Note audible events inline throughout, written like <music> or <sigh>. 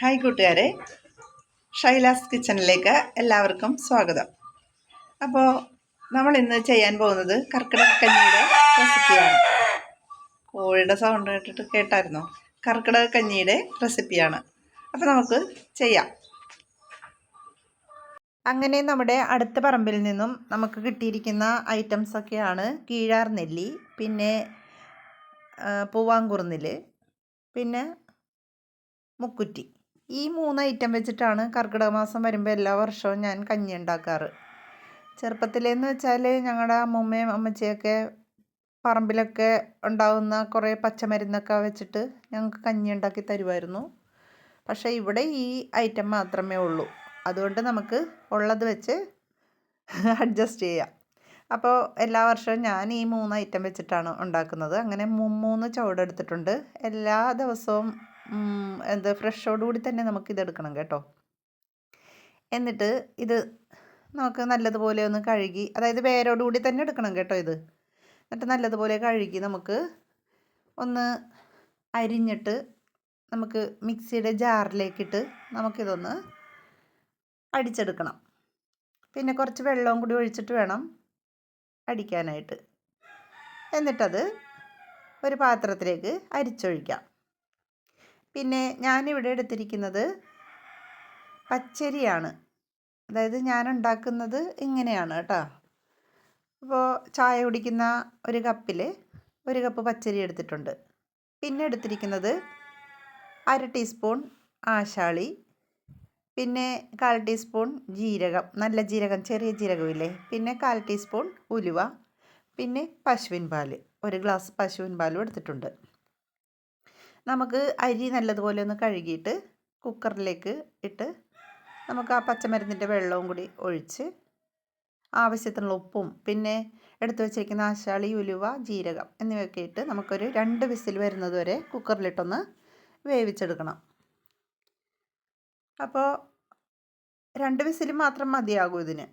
Hi കൂട്ടുകാരെ. ഷൈലാസ് കിച്ചണിലേക്ക് എല്ലാവർക്കും സ്വാഗതം. അപ്പോൾ നമ്മൾ ഇന്ന് ചെയ്യാൻ പോകുന്നത് കർക്കിടകക്കഞ്ഞിയുടെ റെസിപ്പിയാണ്. കോഴിയുടെ സൗണ്ട് കേട്ടിട്ട് കേട്ടായിരുന്നോ? കർക്കിടകക്കഞ്ഞിയുടെ റെസിപ്പിയാണ്. അപ്പോൾ നമുക്ക് ചെയ്യാം. അങ്ങനെ നമ്മുടെ അടുത്ത പറമ്പിൽ നിന്നും നമുക്ക് കിട്ടിയിരിക്കുന്ന ഐറ്റംസൊക്കെയാണ് കീഴാർ നെല്ലി പിന്നെ പൂവാങ്കുറുന്നിൽ പിന്നെ മുക്കുറ്റി. ഈ മൂന്ന് ഐറ്റം വെച്ചിട്ടാണ് കർക്കിടക മാസം വരുമ്പോൾ എല്ലാ വർഷവും ഞാൻ കഞ്ഞി ഉണ്ടാക്കാറ്. ചെറുപ്പത്തിലെന്ന് വെച്ചാൽ ഞങ്ങളുടെ അമ്മൂമ്മയും അമ്മച്ചിയൊക്കെ പറമ്പിലൊക്കെ ഉണ്ടാകുന്ന കുറേ പച്ചമരുന്നൊക്കെ വെച്ചിട്ട് ഞങ്ങൾക്ക് കഞ്ഞി ഉണ്ടാക്കി തരുമായിരുന്നു പക്ഷേ ഇവിടെ ഈ ഐറ്റം മാത്രമേ ഉള്ളൂ. അതുകൊണ്ട് നമുക്ക് ഉള്ളത് വെച്ച് അഡ്ജസ്റ്റ് ചെയ്യാം. അപ്പോൾ എല്ലാ വർഷവും ഞാൻ ഈ മൂന്ന് ഐറ്റം വെച്ചിട്ടാണ് ഉണ്ടാക്കുന്നത്. അങ്ങനെ മൂന്ന് ചുവടെടുത്തിട്ടുണ്ട്. എല്ലാ ദിവസവും എന്താ ഫ്രഷോടുകൂടി തന്നെ നമുക്കിത് എടുക്കണം കേട്ടോ. എന്നിട്ട് ഇത് നമുക്ക് നല്ലതുപോലെ ഒന്ന് കഴുകി അതായത് വേരോടുകൂടി തന്നെ എടുക്കണം കേട്ടോ ഇത്. എന്നിട്ട് നല്ലതുപോലെ കഴുകി നമുക്ക് ഒന്ന് അരിഞ്ഞിട്ട് നമുക്ക് മിക്സിയുടെ ജാറിലേക്കിട്ട് നമുക്കിതൊന്ന് അടിച്ചെടുക്കണം. പിന്നെ കുറച്ച് വെള്ളവും കൂടി ഒഴിച്ചിട്ട് വേണം അടിക്കാനായിട്ട്. എന്നിട്ടത് ഒരു പാത്രത്തിലേക്ക് അരിച്ചൊഴിക്കാം. പിന്നെ ഞാനിവിടെ എടുത്തിരിക്കുന്നത് പച്ചരിയാണ്. അതായത് ഞാൻ ഉണ്ടാക്കുന്നത് ഇങ്ങനെയാണ് കേട്ടോ. അപ്പോൾ ചായ കുടിക്കുന്ന ഒരു കപ്പിൽ ഒരു കപ്പ് പച്ചരി എടുത്തിട്ടുണ്ട്. പിന്നെ എടുത്തിരിക്കുന്നത് അര ടീസ്പൂൺ ആശാളി പിന്നെ കാൽ ടീസ്പൂൺ ജീരകം നല്ല ജീരകം ചെറിയ ജീരകമില്ലേ പിന്നെ കാൽ ടീസ്പൂൺ ഉലുവ പിന്നെ പശുവിൻ പാൽ ഒരു ഗ്ലാസ് പശുവിൻ പാലും എടുത്തിട്ടുണ്ട്. നമുക്ക് അരി നല്ലതുപോലെ ഒന്ന് കഴുകിയിട്ട് കുക്കറിലേക്ക് ഇട്ട് നമുക്ക് ആ പച്ചമരുന്നിന്റെ വെള്ളവും കൂടി ഒഴിച്ച് ആവശ്യത്തിനുള്ള ഉപ്പും പിന്നെ എടുത്തു വച്ചിരിക്കുന്ന ആശാളി ഉലുവ ജീരകം എന്നിവയൊക്കെ ഇട്ട് നമുക്കൊരു രണ്ട് വിസിൽ വരുന്നത് വരെ കുക്കറിലിട്ടൊന്ന് വേവിച്ചെടുക്കണം. അപ്പോൾ രണ്ട് വിസിൽ മാത്രം മതിയാകും ഇതിന്.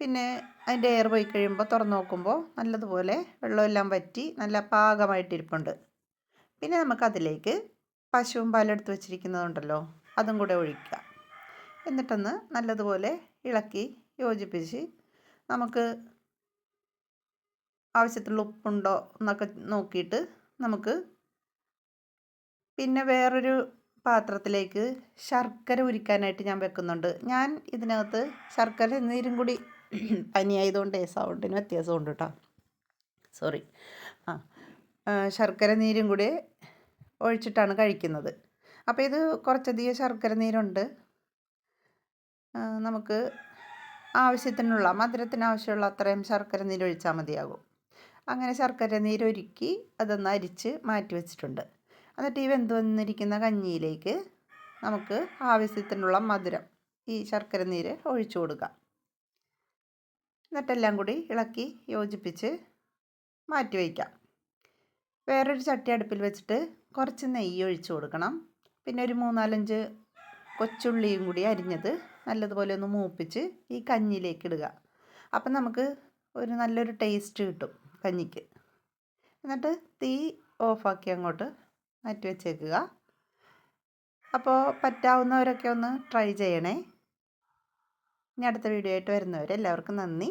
പിന്നെ അതിന്റെ എയർ പോയി കഴിയുമ്പോൾ തുറന്നു നോക്കുമ്പോൾ നല്ലതുപോലെ വെള്ളമെല്ലാം വറ്റി നല്ല പാകമായിട്ടിരിപ്പുണ്ട്. പിന്നെ നമുക്കതിലേക്ക് പശുവും പാലെടുത്ത് വെച്ചിരിക്കുന്നതുണ്ടല്ലോ അതും കൂടെ ഒഴിക്കുക. എന്നിട്ടൊന്ന് നല്ലതുപോലെ ഇളക്കി യോജിപ്പിച്ച് നമുക്ക് ആവശ്യത്തിലുള്ള ഉപ്പുണ്ടോ എന്നൊക്കെ നോക്കിയിട്ട് നമുക്ക് പിന്നെ വേറൊരു പാത്രത്തിലേക്ക് ശർക്കര ഉരിക്കാനായിട്ട് ഞാൻ വെക്കുന്നുണ്ട്. ഞാൻ ഇതിനകത്ത് ശർക്കര നീരും കൂടി <clears throat> പനിയായതുകൊണ്ട് സൗണ്ടിന് വ്യത്യാസമുണ്ട് കേട്ടോ. സോറി ആ ശർക്കര നീരും കൂടി ഒഴിച്ചിട്ടാണ് കഴിക്കുന്നത്. അപ്പോൾ ഇത് കുറച്ചധികം ശർക്കര നീരുണ്ട്. നമുക്ക് ആവശ്യത്തിനുള്ള മധുരത്തിന് ആവശ്യമുള്ള അത്രയും ശർക്കര നീര് ഒഴിച്ചാൽ മതിയാകും. അങ്ങനെ ശർക്കര നീരൊരുക്കി അതൊന്ന് അരിച്ച് മാറ്റി വെച്ചിട്ടുണ്ട്. എന്നിട്ട് ഈ വെന്ത് വന്നിരിക്കുന്ന കഞ്ഞിയിലേക്ക് നമുക്ക് ആവശ്യത്തിനുള്ള മധുരം ഈ ശർക്കര നീര് ഒഴിച്ചു കൊടുക്കാം. എന്നിട്ടെല്ലാം കൂടി ഇളക്കി യോജിപ്പിച്ച് മാറ്റി വയ്ക്കാം. വേറൊരു ചട്ടി അടുപ്പിൽ വെച്ചിട്ട് കുറച്ച് നെയ്യ് ഒഴിച്ച് കൊടുക്കണം. പിന്നെ ഒരു മൂന്നാലഞ്ച് കൊച്ചുള്ളിയും കൂടി അരിഞ്ഞത് നല്ലതുപോലെ ഒന്ന് മൂപ്പിച്ച് ഈ കഞ്ഞിയിലേക്ക് ഇടുക. അപ്പം നമുക്ക് ഒരു നല്ലൊരു ടേസ്റ്റ് കിട്ടും കഞ്ഞിക്ക്. എന്നിട്ട് തീ ഓഫാക്കി അങ്ങോട്ട് മാറ്റി വെച്ചേക്കുക. അപ്പോൾ പറ്റാവുന്നവരൊക്കെ ഒന്ന് ട്രൈ ചെയ്യണേ. ഇനി അടുത്ത വീഡിയോ ആയിട്ട് വരുന്നവർ എല്ലാവർക്കും നന്ദി.